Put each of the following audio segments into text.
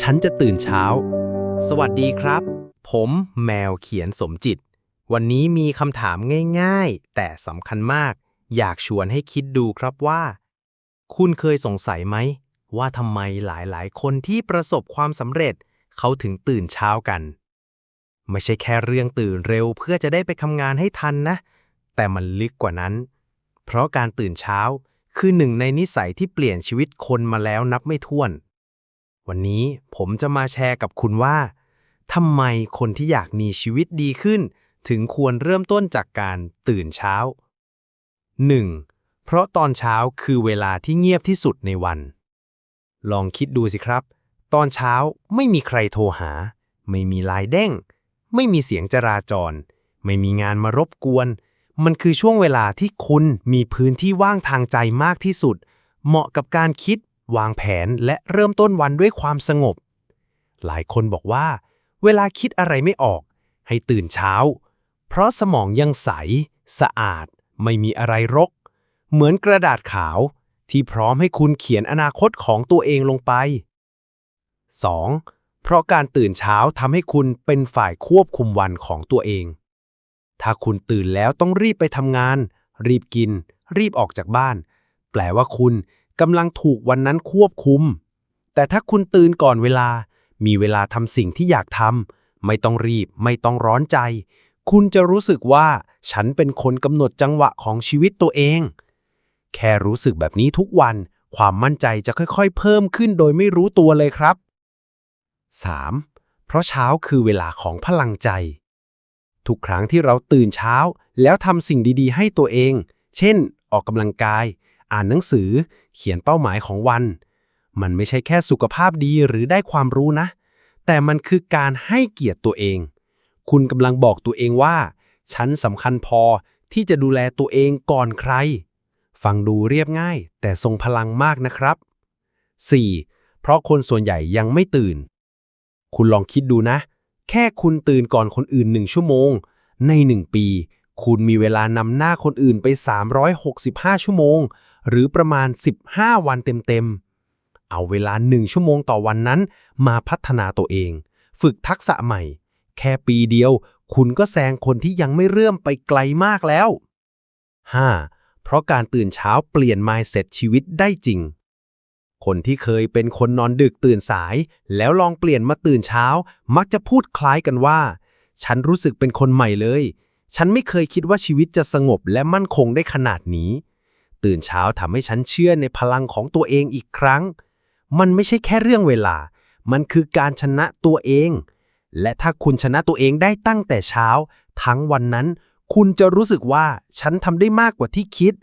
ฉันจะตื่นเช้า สวัสดีครับ ผมแมวเขียนสมจิต วันนี้มีคำถามง่ายๆ แต่สำคัญมาก อยากชวนให้คิดดูครับว่า คุณเคยสงสัยไหม ว่าทำไมหลายๆ คนที่ประสบความสำเร็จ เขาถึงตื่นเช้ากัน ไม่ใช่แค่เรื่องตื่นเร็วเพื่อจะได้ไปทำงานให้ทันนะ แต่มันลึกกว่านั้น เพราะการตื่นเช้าคือหนึ่งในนิสัยที่เปลี่ยนชีวิตคนมาแล้วนับไม่ถ้วน วันนี้ผมจะมาแชร์กับคุณว่าทำไมคนที่อยากมีชีวิตดีขึ้น ถึงควรเริ่มต้นจากการตื่นเช้า 1. เพราะตอนเช้าคือเวลาที่เงียบที่สุดในวัน ลองคิดดูสิครับ ตอนเช้าไม่มีใครโทรหา ไม่มีลายเด้ง ไม่มีเสียงจราจร ไม่มีงานมารบกวน มันคือช่วงเวลาที่คุณมีพื้นที่ว่างทางใจมากที่สุด เหมาะกับการคิด วางแผนและเริ่มต้นวันด้วยความสงบ หลายคนบอกว่า เวลาคิดอะไรไม่ออก ให้ตื่นเช้า เพราะสมองยังใส สะอาด ไม่มีอะไรรก เหมือนกระดาษขาว ที่พร้อมให้คุณเขียนอนาคตของตัวเองลงไป 2. เพราะการตื่นเช้าทำให้คุณเป็นฝ่ายควบคุมวันของตัวเอง ถ้าคุณตื่นแล้วต้องรีบไปทำงาน รีบกิน รีบออกจากบ้าน แปลว่าคุณ กำลังถูกวันนั้นควบคุม แต่ถ้าคุณตื่นก่อนเวลา มีเวลาทำสิ่งที่อยากทำ ไม่ต้องรีบ ไม่ต้องร้อนใจ คุณจะรู้สึกว่าฉันเป็นคนกำหนดจังหวะของชีวิตตัวเอง แค่รู้สึกแบบนี้ทุกวัน ความมั่นใจจะค่อยๆ เพิ่มขึ้นโดยไม่รู้ตัวเลยครับ 3. เพราะเช้าคือเวลาของพลังใจ ทุกครั้งที่เราตื่นเช้า แล้วทำสิ่งดีๆ ให้ตัวเอง เช่น ออกกำลังกาย อ่านหนังสือ เขียนเป้าหมายของวัน มันไม่ใช่แค่สุขภาพดีหรือได้ความรู้นะ แต่มันคือการให้เกียรติตัวเอง คุณกำลังบอกตัวเองว่า ฉันสำคัญพอที่จะดูแลตัวเองก่อนใคร ฟังดูเรียบง่าย แต่ทรงพลังมากนะครับ 4. เพราะคนส่วนใหญ่ยังไม่ตื่น คุณลองคิดดูนะ แค่คุณตื่นก่อนคนอื่นหนึ่งชั่วโมง ในหนึ่งปี คุณมีเวลานำหน้าคนอื่นไป 365 ชั่วโมง หรือประมาณ 15 วันเต็มๆ เอาเวลาหนึ่งชั่วโมงต่อวันนั้น มาพัฒนาตัวเอง ฝึกทักษะใหม่ แค่ปีเดียว คุณก็แซงคนที่ยังไม่เริ่มไปไกลมากแล้ว 5. เพราะการตื่นเช้าเปลี่ยน mindset ชีวิตได้จริง คนที่เคยเป็นคนนอนดึกตื่นสาย แล้วลองเปลี่ยนมาตื่นเช้า มักจะพูดคล้ายกันว่า ฉันรู้สึกเป็นคนใหม่เลย ฉันไม่เคยคิดว่าชีวิตจะสงบและมั่นคงได้ขนาดนี้ ตื่นเช้าทำให้ฉันเชื่อในพลังของตัวเองอีกครั้ง มันไม่ใช่แค่เรื่องเวลา มันคือการชนะตัวเอง และถ้าคุณชนะตัวเองได้ตั้งแต่เช้า ทั้งวันนั้น คุณจะรู้สึกว่าฉันทำได้มากกว่าที่คิด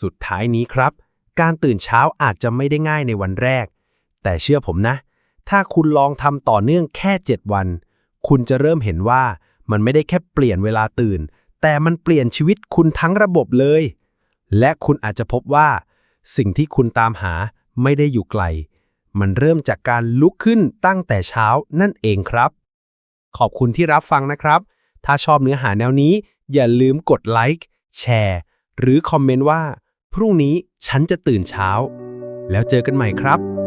สุดท้ายนี้ครับ การตื่นเช้าอาจจะไม่ได้ง่ายในวันแรก แต่เชื่อผมนะ ถ้าคุณลองทำต่อเนื่องแค่ 7 วัน คุณจะเริ่มเห็นว่ามันไม่ได้แค่เปลี่ยนเวลาตื่น แต่มันเปลี่ยนชีวิตคุณทั้งระบบเลย และคุณอาจจะพบว่า สิ่งที่คุณตามหาไม่ได้อยู่ไกล มันเริ่มจากการลุกขึ้นตั้งแต่เช้านั่นเองครับ ขอบคุณที่รับฟังนะครับ ถ้าชอบเนื้อหาแนวนี้ อย่าลืมกดไลค์แชร์หรือคอมเมนต์ว่า พรุ่งนี้ฉันจะตื่นเช้า แล้วเจอกันใหม่ครับ